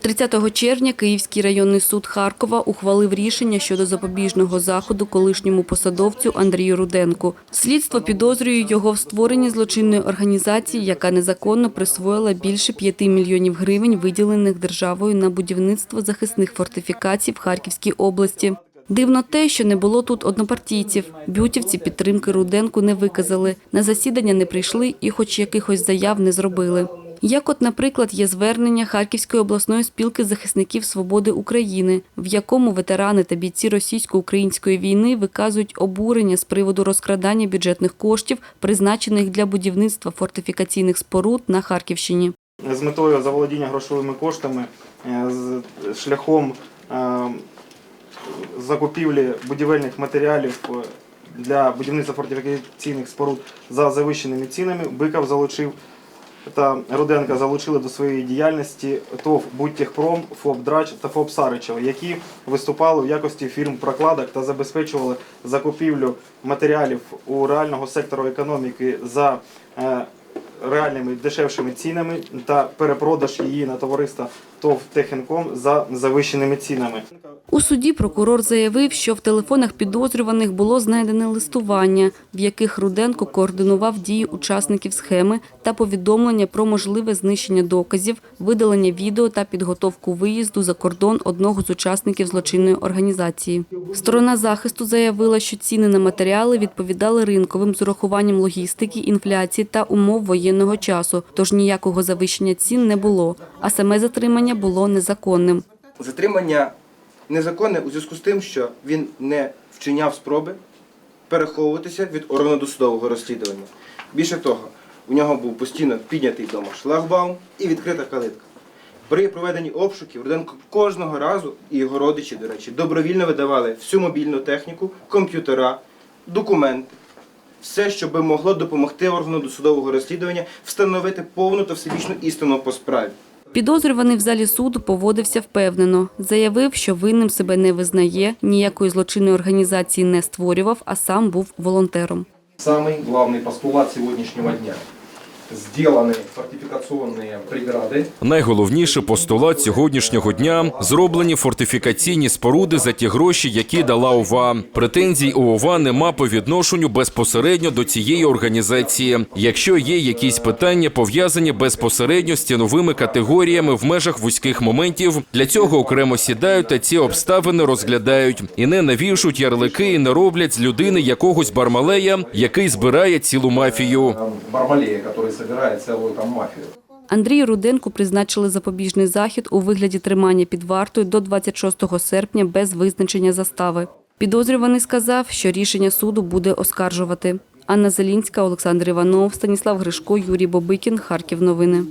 30 червня Київський районний суд Харкова ухвалив рішення щодо запобіжного заходу колишньому посадовцю Андрію Руденку. Слідство підозрює його в створенні злочинної організації, яка незаконно присвоїла більше 5 мільйонів гривень, виділених державою на будівництво захисних фортифікацій в Харківській області. Дивно те, що не було тут однопартійців. Бютівці підтримки Руденку не виказали, на засідання не прийшли і хоч якихось заяв не зробили. Як от, наприклад, є звернення Харківської обласної спілки захисників свободи України, в якому ветерани та бійці російсько-української війни виказують обурення з приводу розкрадання бюджетних коштів, призначених для будівництва фортифікаційних споруд на Харківщині. з метою заволодіння грошовими коштами е, шляхом е, закупівлі будівельних матеріалів е, для будівництва фортифікаційних споруд за завищеними цінами Биков залучив та Руденка залучили до своєї діяльності ТОВ «Будтехпром», ФОП «Драч» та ФОП «Саричева», які виступали в якості фірм прокладок та забезпечували закупівлю матеріалів у реального сектору економіки за е, реальними дешевшими цінами та перепродаж її на товариства ТОВ «Техінком» за завищеними цінами. У суді прокурор заявив, що в телефонах підозрюваних було знайдене листування, в яких Руденко координував дії учасників схеми та повідомлення про можливе знищення доказів, видалення відео та підготовку виїзду за кордон одного з учасників злочинної організації. Сторона захисту заявила, що ціни на матеріали відповідали ринковим з урахуванням логістики, інфляції та умов воєнного часу, тож ніякого завищення цін не було, а саме затримання було незаконним. Затримання незаконне у зв'язку з тим, що він не вчиняв спроби переховуватися від органу досудового розслідування. Більше того, у нього був постійно піднятий вдома шлагбаум і відкрита калитка. При проведенні обшуків Руденко кожного разу, і його родичі, до речі, добровільно видавали всю мобільну техніку, комп'ютера, документи, все, що би могло допомогти органу досудового розслідування встановити повну та всебічну істину по справі. Підозрюваний в залі суду поводився впевнено. Заявив, що винним себе не визнає, ніякої злочинної організації не створював, а сам був волонтером. Самий головний постулат сьогоднішнього дня. Сделаны фортификационные преграды, Найголовніший постулат сьогоднішнього дня зроблені фортифікаційні споруди за ті гроші, які дала ОВА. Претензій у ОВА нема по відношенню безпосередньо до цієї організації. Якщо є якісь питання пов'язані безпосередньо з ціновими категоріями в межах вузьких моментів, для цього окремо сідають та ці обставини розглядають і не навішують ярлики і не роблять з людини якогось бармалея, який збирає цілу мафію. э, Бармалея, который собирает целую там мафию. Андрію Руденку призначили запобіжний захід у вигляді тримання під вартою до 26 серпня без визначення застави. Підозрюваний сказав, що рішення суду буде оскаржувати. Анна Зелінська, Олександр Іванов, Станіслав Гришко, Юрій Бобикін. Харків. Новини.